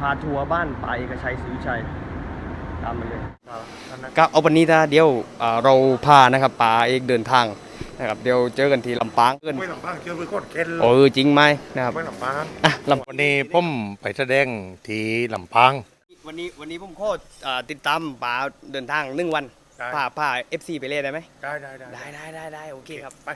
พาทัวร์บ้านป่าเอกชัยศรีวิชัยตามมาเลยครับเอาวันนี้นะเดี๋ยวอ่าเราพานะครับป๋าเอกเดินทางนะครับเดี๋ยวเจอกันที่ลำปางเกินไม่ลำบากเชื่อไปโคตรเค็นเลเอยอจริงไหมนะครับไม่ลำบากอะลำวันนี้ผมไปแสดงที่ลำปาง วันนี้วันนี้ผมโคตรอ่าติดตามป๋าเดินทางหนึ่งวันได้พาพาเอฟซีไปเล่นได้ไหมได้ได้ได้ได้ได้ได้ได้โอเคครับไป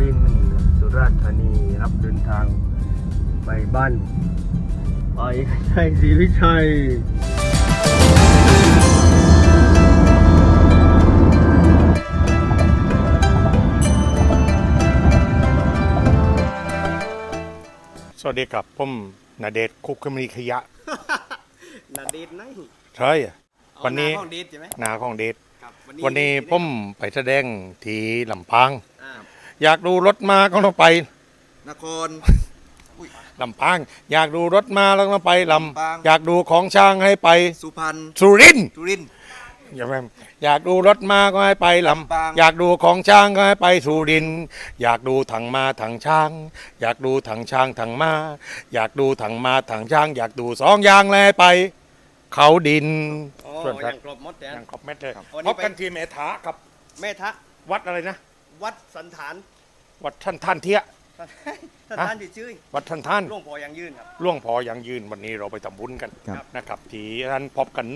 บินสุราษฎร์ธานีรับเดินทางไปบ้านป่าเอกชัยศรีวิชัยสวัสดีครับผมนาเดชน์คุกคมรีขยะ นาเดทไหนใช่อะเอาวันนี้หาของเดทใช่ไหมนาของเดชครับวันนี้ผมไปแสดงที่ลำปาง อ่าอยากดูรถมาก็ต้องไปนครลำปาง อยากดูรถมาแล้วต้องไปลลำปางำอยากดูของช่างให้ไปสุพรรณสุรินทร์จุรินทร์อย่าแม่งอยากดูรถมาก็ให้ไปลลำปางำอยากดูของช้างก็ให้ไปสุรินทร์อยากดูถังมาถังช้าง อยากดูถังช้างถังมา อยากดูถังมาถังช้าง อยากดูสองอย่างเลยให้ไป เขาดินโอ้ส่วนครัยับงครบหมดแต่ยังครบเม็ดเลยวันนี้พบกันไปทีเมถากับแม่ทะวัดอะไรนะ วัดสันฐานวัดท่านท่านเทียท่านท่านที่ชื่อวัดท่านท่านหลวงพ่อยังยืนครับล่วงพอยังยืนวันนี้เราไปทำบุญกันครับ นะครับที่ท่านพบกัน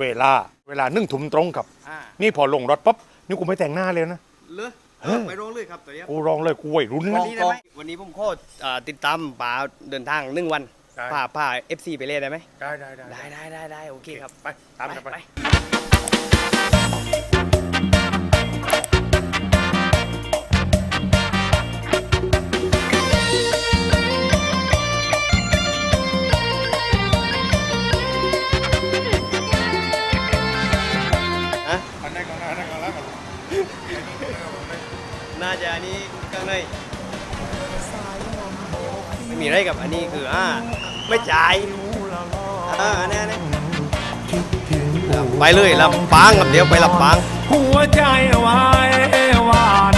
เวลาเวลานึ่งถุมตรงกับ อ่านี่พอลงรถปั๊บนี่กูไม่แต่งหน้าเลยนะ เลือเฮ้ย ไปร้องเลยครับตัวเนี้ยกูร้องเลยกูวัยรุ่นวันะนนี้ได้ไหมวันนี้ผมโคตรอ่าติดตามป๋าเดินทางหนึ่งวันได้พาพาเอฟซีไปเล่นได้ไหมได้ได้ได้ได้ได้ได้ได้โอเคครับไปตามกันไปฮะ กับอันนี้คืออ่าไม่จ่ายอ่าแน่แน่ไปเลยลำปางครับเดี๋ยวไปลำปาง หัวใจวายหวาน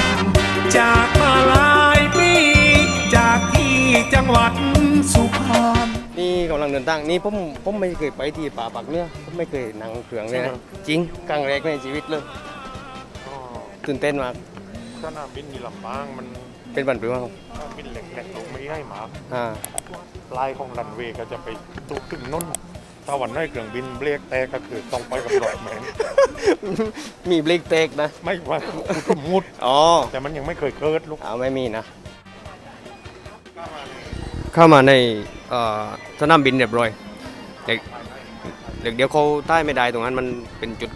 จากมาหลายปีจากที่จังหวัดสุพรรณนี่กำลังเดินทางนี่ผมผมไม่เคยไปที่ป่าปักเนี่ยผมไม่เคยนั่งเครื่องเลยนะจริงครั้งแรกในชีวิตเลยตื่นเต้นมากสนามบินมีลำปางมัน เป็นบันเปลืองสนามบินเหล็กๆลงไม่ให้หมาอ่าลายของรันเวย์ก็จะไปตุกถึงน้นถ้าวันให้เครื่องบินเบรกแตกก็คือต้องไปกับรอยแมนมีเบรกเตกนะ ไม่ว่ากูสมมุด อ๋อแต่มันยังไม่เคยเกิดลูกเอาไม่มีนะ เข้ามาในเอ่อสนามบินเรียบร้อยเด็กเด็กเดี๋ยวเขาใต้ไม่ได้ตรงนั้นมันเป็นจุด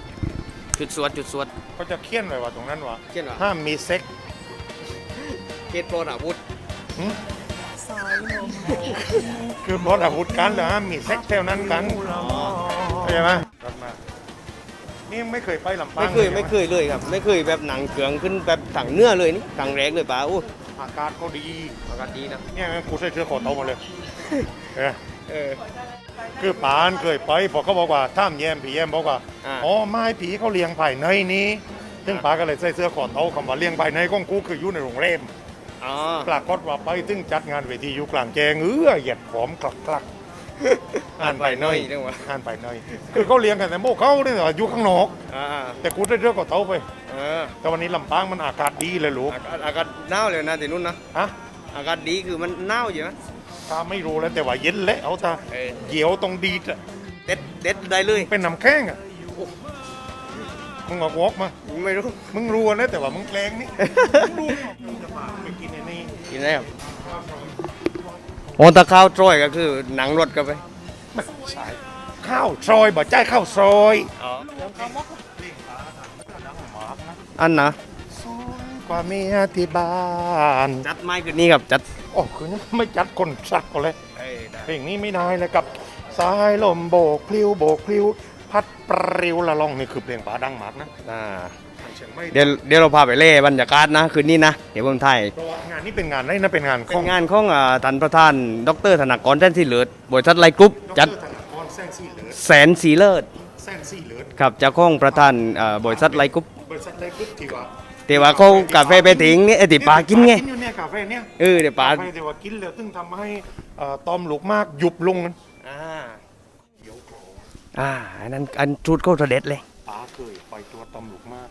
จุดสวดจุดสวดก็จะเขียนไว้ว่าตรงนั้นว่าเช่นว่าห้ามมีเซ็ก เขตโปรดอาวุธหึคือพออาวุธกันแล้วห้ามมีเซ็กเท่านั้นกันเข้าใจไหมรถมานี่ไม่เคยไปลำปางไม่เคยลไม่เคยเลยครับ ไม่เคยแบบหนังเครื่องขึ้นแบบถังเนื้อเลยนี่ครั้งแรกเลยป้าอู้อากาศก็ดีอากาศดีนะเนี่ยกูใส่เสื้อคอเต่ามาเลยเออเออคือปานเคยไปพอเขาบอกว่าท่ามแยมผีแยมบอกว่าอ่าอ๋อไม้ผีเขาเลี้ยงภายในนี้ ซึ่งปาก็เลยใส่เสื้อคอเต่าคำว่าเลี้ยงภายในของกูคืออยู่ในโรงแรม อ๋อปรากฏว่าไปถึงจัดงานเวทีอยู่กลางแจงเออเหยียดหอมคลักคลักอ่านไปหน่อยเรื่องวะอ่านไปหน่อยคือเขาเลี้ยงกันแต่โมเขาเนี่ยอยู่ข้างนอกอ่าแต่กูได้เสื้อคอเต่าไปเออแต่วันนี้ลำปางมันอากาศดีเลยลูกอากาศอากาศหนาวเลยนะที่นู่นนะฮะอากาศดีคือมันหนาวอยู่นะถ้าไม่รู้แล้วแต่ว่าเย็นและเอาตาเออเหี่ยวตรงดีดอะเด็ดเด็ดได้เลยเป็นน้ำแข้งอะ มึงออกวอกมา ไม่รู้ มึงรู้นะแต่ว่ามึงแกล้งนี่ มึงรู้มึงจะมาไปกินไอ้นี่กินได้ครับโอ้ตะข้าวตรอยก็คือหนังรถกันไปไม่ใช่ข้าวซอยบ่ใจายข้าวซอยอ๋ออันอันนะกว่าเมียที่บ้านจัดไม้คืนนี้ครับจัดโอ้คืนนี้ไม่จัดคนสักก็เลยเอ้ยได้เพลงนี้ไม่ได้เลยกับสายลมโบกพลิ้วโบกพลิ้ว พัดปลิวละล่องนี่คือเพลงป๋าดังมากนะอ่าทางเชียงใหม่เดี๋ยวเดี๋ยวเราพาไปเล่บรรยากาศนะคืนนี้นะเดี๋ยวผมถ่ายเพราะว่างานนี้เป็นงานอะไรนะเป็นงานขเป็องนงานของอ่าท่านประธาน ดรธนากรแท่นที่เหลือบริษัทไลกรุ๊ปจัดดรธนากรแซงซี่เลิศแสนสีเลิศแซงซี่เลิศครับเจ้าของประธานเอ่อบริษัทไลกรุ๊ปบริษัทเล็กกรุ๊ปที่ว่าแต่ว่าเขากาแฟไปถึงนี่ไอ้ติปลากินไงกินอยู่เนี่ยกาแฟเนี่ยเออเดี๋ยวปลากาแฟแต่ว่ากินแล้วตึงทำให้เอ่อตอมลูกมากหยุบลงนั้นอ่า อ่าอันนั้นอันชุดก็เสด็จเลยปลาเคยไปตัวตอมลูกมาก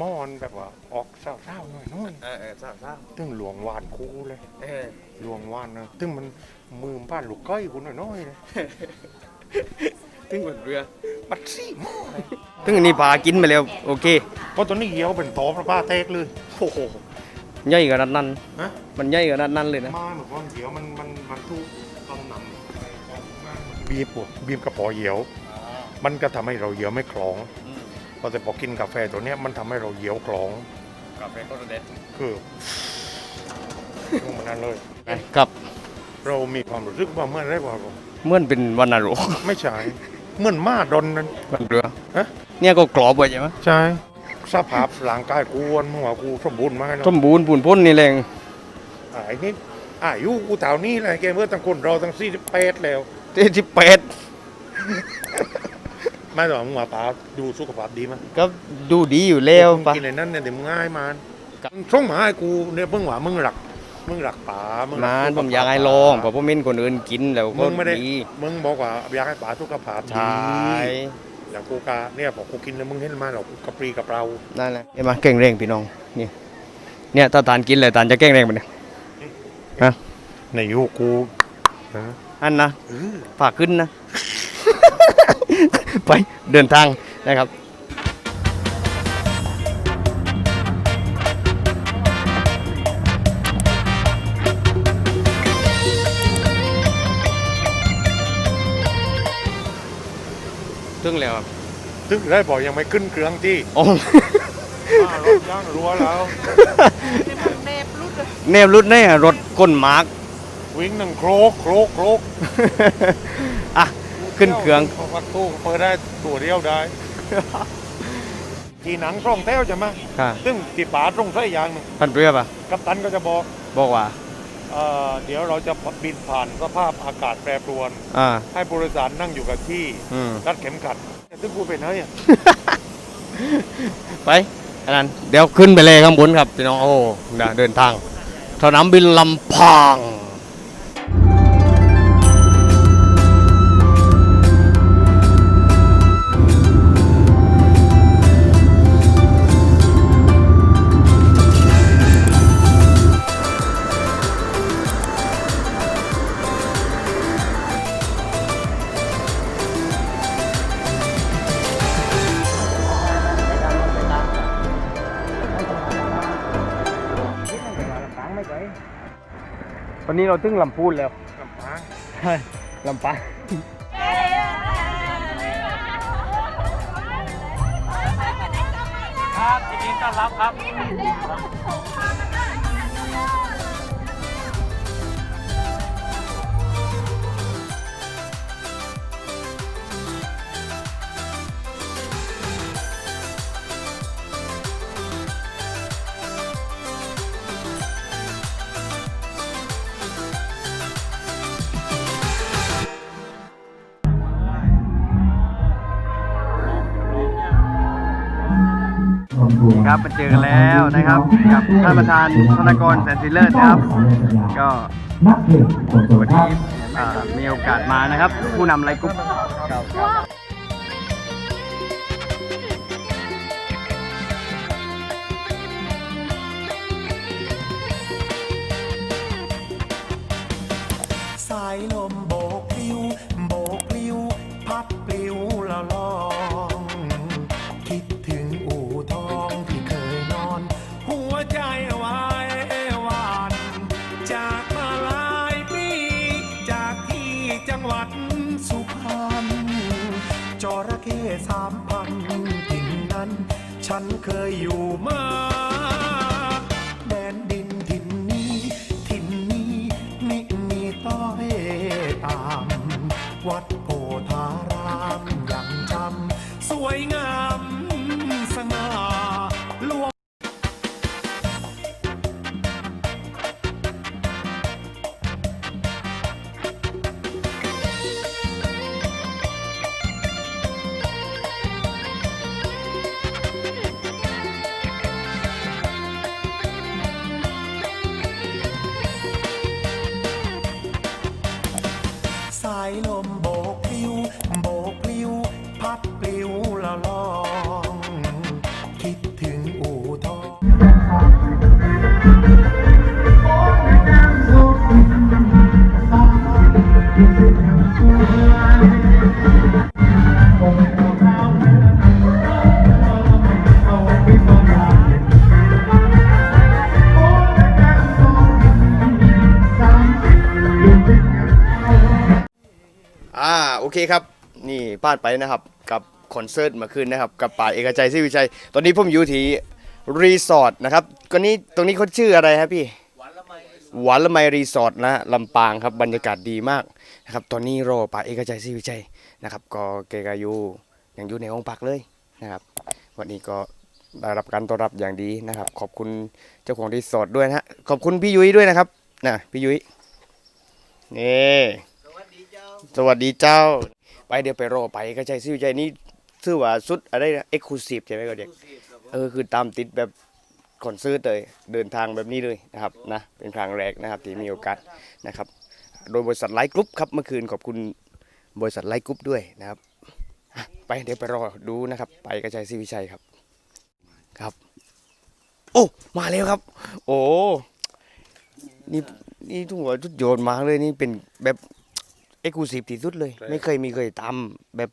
มอนแบบว่าออกเศร้าๆหน่อยน้อยเออเออทราบทราบๆตึงหลวงวานคูเลยเออหลวงวานนะตึงมันมือบ้านลูกก้อยกูหน่อยน้อยๆเลยถึงบนเรือ ปัดซี่หม้อเลยถึงอันนี้ปลากินไปแล้วโอเคเพราะตอนนี้เหี่ยวเป็นตอประป้าเตกเลยโอ้โหใหญ่ขนาดนั้นฮะมันใหญ่ขนาดนั้นเลยนะมาเหมือนว่าเหี่ยวมันมันมันทุกต้องนำบีบปวดบีบกระป๋อเหี่ยว มันก็ทำให้เราเหี่ยวไม่คล้องพอแต่พอกินกาแฟตัวเนี้ยมันทำให้เราเหี่ยวคล้อง กาแฟก็เสด็จคือลงมานั้นเลยครับเรามีความรู้สึกว่าเมื่อไรว่าเราเหมื่อนเป็นวันนรกไม่ใช่เหมื่อนมาดอนนั้นบนเรือฮะเนี่ยก็กรอบไปใช่ไหมใช่สภาพร่างกายกูวันเมื่อวานกูสมบูรณ์มากแล้วสมบูรณ์ปูนพ้นนี่แรงอ่าไอ้นี่อายุกูเท่านี้แหละแกเมื่อตั้งคนเราตั้งสี่สิบแปดแล้วเจ็ดสิบแปด ไม่หรอกมึงว่าป๋าดูสุขภาพดีมั้ยก็ดูดีอยู่แล้วมึงปะกินในนั้นเนี่ยเดี๋ยวมึงง่ายมันครับมึงส่งมาให้กูเนี่ยมึงว่ามึงหลักมึงหลักป๋ามึงหลันานสุขผมภพอยากให้ลองเพราะผมเห็นคนอื่นกินแล้วก็มึงไม่ได้ดีมึงบอกว่าอยากให้ป๋าสุขภาพใชดี่อย่างกูกาเนี่ยพอกูกินแล้วมึงเห็นมาหรอกกูกระปรีกับเรานั่นแหละเห็นไหมเก่งแรงพี่น้องนี่เนี่ยถ้าตานกินเลยตานจะเก่งแรงไปเนี่ยในยุคกูนะอันนะเออฝากขึ้นนะ ไปเดินทางนะครับถึงแล้วครับซึ่งได้บอกยังไม่ขึ้นเครื่องที่โอ้มารถย่างรัวแล้วแนบรุดเนี่ยรถก้นมาร์กวิ่งหนึ่งโครกโครกโครกอะ ขึ้นเครื่องประตูเปิดได้ตัวเดียวได้ทีหนังส่องแถวใช่ไหมค่ะซึ่งที่ป๋าตรงใส่อย่างหนึงพันเรือป่ะกัปตันก็จะบอกบอกว่าเอ่อเดี๋ยวเราจะบินผ่านสภาพอากาศแปรปรวนอ่าให้ผู้โดยสารนั่งอยู่กับที่อืมรัดเข็มขัดซึ่งกูเป็นเฮ้ยไปอันนั้นเดี๋ยวขึ้นไปเลยข้างบนครับพี่น้องโอ้เดี๋ยวเดินทางสนามบินลำพาง อนนี้เราถึงลำพูนแล้วลำพางใช่ลำปางครับยินดีต้อนรับครับ ครับมาเจอกันแล้วนะครับกับท่านประธานธนกรแสนศิเลอร์นะครับ ก็วันนี้มีโอกาสมานะครับ ผู้นำไรกุ๊ปสายลม เคยอยู่มา อ่าโอเคครับ นี่พลาดไปนะครับกับคอนเสิร์ตเมื่อคืนนะครับ กับป่าเอกชัยศรีวิชัย ตอนนี้ผมอยู่ที่รีสอร์ทนะครับก็นี้ตรงนี้เขาชื่ออะไรครับพี่หวานละไมรีสอร์ทนะลำปางครับบรรยากาศดีมากนะครับตอนนี้รอป่าเอกชัยศรีวิชัยนะครับ ก็เกกายูยังอยู่ในห้องพักเลยนะครับ วันนี้ก็ได้รับการต้อนรับอย่างดีนะครับ ขอบคุณเจ้าของรีสอร์ทด้วยนะฮะขอบคุณพี่ยุ้ยด้วยนะครับนะพี่ยุ้ยนี่ สวัสดีเจ้า ไปเดี๋ยวไปรอไปก็ใจซื้อใจนี่ซื้อว่าสุดอะไรนะเอ็กซ์คลูซีฟใช่ไหมก็เด็กเออคือตามติดแบบคอนเสิร์ตเลยเดินทางแบบนี้เลยนะครับนะเป็นครั้งแรกนะครับที่มีโอกาสนะครับ โดยบริษัทไลท์กรุ๊ปครับเมื่อคืนขอบคุณบริษัทไลท์กรุ๊ปด้วยนะครับอะไปเดี๋ยวไปรอดูนะครับ ไปกระจายซีวิชัยครับ ครับ โอ้มาแล้วครับ โอ้นี่นี่ทุกหัวทุกโยนมาเลยนี่เป็นแบบ เอกลูซีฟที่สุดเลยไม่เคยมีเคยตามแบบ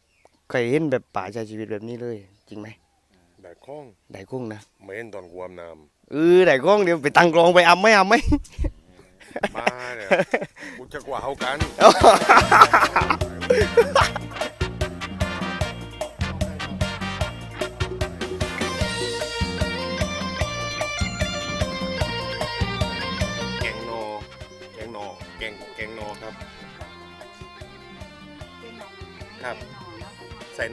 เคยเห็นแบบป่าใช้ชีวิตแบบนี้เลย จริงไหมได้ข้องได้กุ้งนะไม่เห็นตอนความน้เออได้กุ้งเดี๋ยวไปตั้งกลองไปอำไหมอำไหมำมาเนี่ยกูจะกว่าเขากัน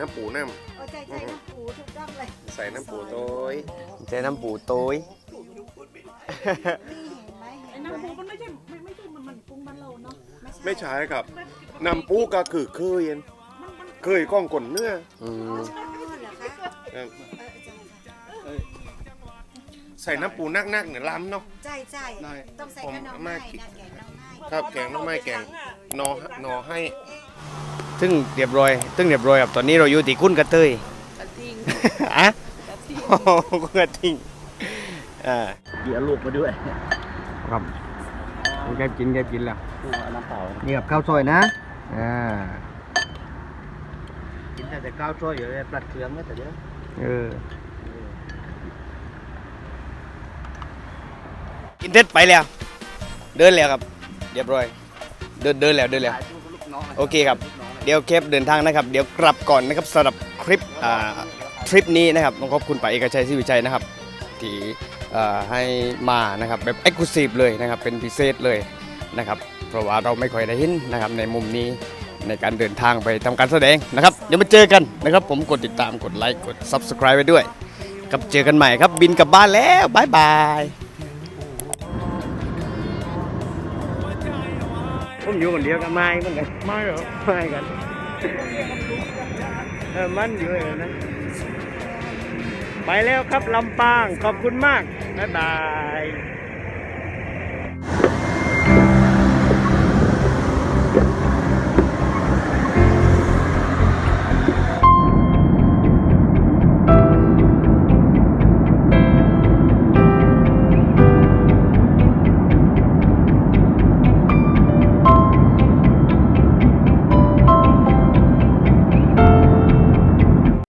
น้ำปูน้โอ้ใจใจน้ำปูถูกต้องเลยำใส่น้ำปูโต้ยใช้น้ำปูโต้ยนี่เห็นไหมเห็นไหมน้ำปูมันไม่ใช่ไม่ไม่ใช่มันมันปรุงมันเราเนาะไม่ใช่ครับน้ำปูก็คือเคยเย็นเคยก้องกลนเนื้ออืมอ๋อเหรอคะครับเออใส่น้ำปูนักๆเนี่ยล้ำเนาะ ใจใจใจต้องใส่กระนองผมไม้มากินนะแกงน้องไม้ ครับแกงหน้องไม้แกงนอนอให้ ซึ่งเรียบร้อยซึ่งเรียบร้อยครับตอนนี้เราอยู่ที่คุ้นกระเตยกระทิงอะกระทิงโอ้โหคุ้นกระทิงอ่าเดี๋ยวลูกมาด้วยครับแกกินแกกินแล้วน้ำเปล่านี่กับข้าวซอยนะอ่ากินแต่ข้าวซอยอยู่เลยปลัดเครื่องนะแต่เดี๋ยวเออกินเท็ดไปแล้ว เดินแล้วครับ เรียบร้อย เดินเดินแล้วเดินแล้ว โอเคครับ เดี๋ยวเคปเดินทางนะครับ เดี๋ยวกลับก่อนนะครับสำหรับคลิปทริปนี้นะครับต้องขอบคุณป่าเอกชัยศรีวิชัยนะครับที่ให้มานะครับแบบเอ็กซ์คลูซีฟเลยนะครับเป็นพิเศษเลยนะครับเพราะว่าเราไม่ค่อยได้เห็นนะครับในมุมนี้ในการเดินทางไปทำการแสดงนะครับเดี๋ยวมาเจอกันนะครับ ผมกดติดตามกดไลค์กด Subscribe ไว้ด้วยครับเจอกันใหม่ครับบินกลับบ้านแล้วบายบาย ผมอยู่คนเดียวกับไม้เหมือนกันไม้เหรอไม้กันเออมันอยู่เลยนะ ไปแล้วครับลำปาง ขอบคุณมาก บ๊ายบาย